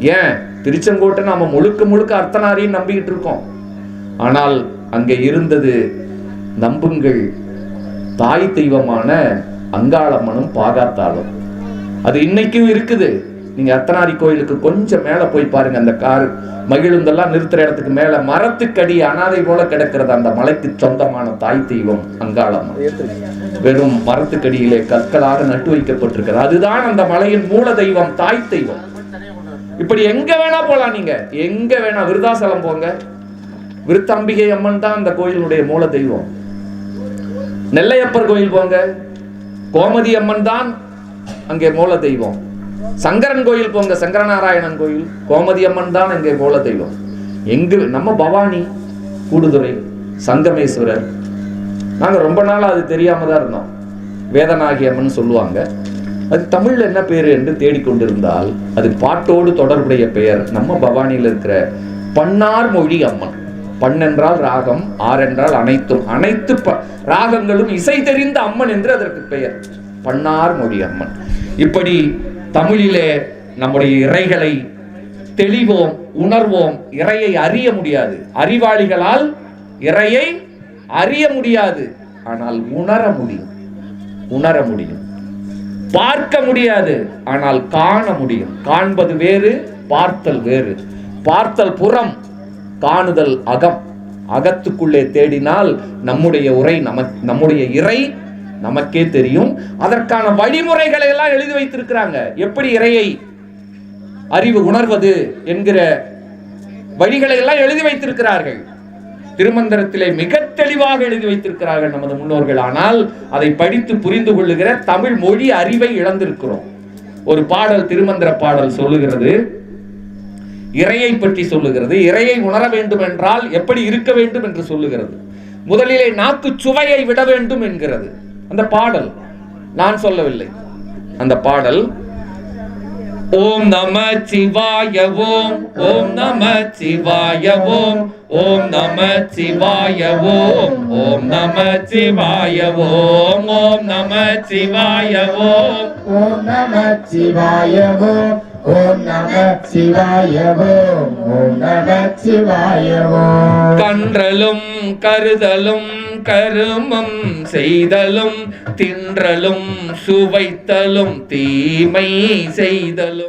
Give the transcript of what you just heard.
ஏன்? திருச்செங்கோட்டை நாம முழுக்க முழுக்க அர்த்தநாரின்னு நம்பிக்கிட்டு இருக்கோம். ஆனால் அங்கே இருந்தது நம்புங்கள் தாய் தெய்வமான அங்காளம்மனும் பாகாத்தாளும். அது இன்னைக்கும் இருக்குது. நீங்க அர்த்தநாரி கோயிலுக்கு கொஞ்சம் மேலே போய் பாருங்க அந்த கார் மகிழுந்தெல்லாம் நிறுத்துற இடத்துக்கு மேல. மரத்துக்கடி அனாதை போல கிடக்கிறது அந்த மலைக்கு சொந்தமான தாய் தெய்வம் அங்காளம் வெறும் மரத்துக்கடியிலே கற்களாக நட்டு வைக்கப்பட்டிருக்கிறது. அதுதான் அந்த மலையின் மூல தெய்வம் தாய் தெய்வம். இப்படி எங்க வேணா போலாம் நீங்க. எங்க வேணா விருதாசலம் போங்க. விருத்தாம்பிகை அம்மன் தான் அந்த கோயிலுடைய மூல தெய்வம். நெல்லையப்பர் கோயில் போங்க. கோமதி அம்மன் தான் அங்கே மூல தெய்வம். சங்கரன் கோயில் போங்க சங்கரநாராயணன் கோயில். கோமதி அம்மன் தான் அங்கே மூல தெய்வம். எங்கு நம்ம பவானி கூடுதுறை சங்கமேஸ்வரர். நாங்கள் ரொம்ப நாளாக அது தெரியாம தான் இருந்தோம். வேதநாகி அம்மன் சொல்லுவாங்க. அது தமிழில் என்ன பெயர் என்று தேடிக்கொண்டிருந்தால் அது பாட்டோடு தொடர்புடைய பெயர். நம்ம பவானியில் இருக்கிற பன்னார் மொழி அம்மன். பண்ணென்றால் ராகம் ஆறென்றால் அனைத்தும். அனைத்து ப- ராகங்களும் இசை தெரிந்த அம்மன் என்று அதற்கு பெயர். பன்னார் மொழி அம்மன். இப்படி தமிழிலே நம்முடைய இறைகளை தெளிவோம் உணர்வோம் இறையை அறிய முடியாது. அறிவாளிகளால் இறையை அறிய முடியாது. ஆனால் உணர முடியும். உணர முடியும். பார்க்க முடியாது ஆனால் காண முடியும். காண்பது வேறு பார்த்தல் வேறு. பார்த்தல் புறம் காணுதல் அகம். அகத்துக்குள்ளே தேடினால் நம்முடைய உரை நமக் நம்முடைய இறை நமக்கே தெரியும். அதற்கான வழிமுறைகளை எல்லாம் எழுதி வைத்திருக்கிறாங்க. எப்படி இறையை அறிவு உணர்வது என்கிற வழிகளை எல்லாம் எழுதி வைத்திருக்கிறார்கள். திருமந்திரத்திலே மிக தெளிவாக எழுதி வைத்திருக்கிறார்கள் நமது முன்னோர்கள். ஆனால் அதை படித்து புரிந்து கொள்ளுகிற தமிழ் மொழி அறிவை இழந்திருக்கிறோம். ஒரு பாடல் திருமந்திர பாடல் சொல்லுகிறது. இறையை பற்றி சொல்லுகிறது. இறையை உணர வேண்டும் என்றால் எப்படி இருக்க வேண்டும் என்று சொல்லுகிறது. முதலிலே நாக்கு சுவையை விட வேண்டும் என்கிறது. அந்த பாடல் நான் சொல்லவில்லை. அந்த பாடல் ஓம் நம சிவாய ஓம் ஓம் நம சிவாய ஓம் ஓம் நம சிவாய ஓம் ஓம் நம சிவாய ஓம் ஓம் நம சிவாய ஓம் ஓம் நம சிவாய ஓம் ஓம் நம சிவாய ஓம் ஓம் நம சிவாய ஓம் கன்றலும் கருதலும் கருமம் செய்தலும் தின்றலும் சுவைத்தலும் தீமை செய்தலும்.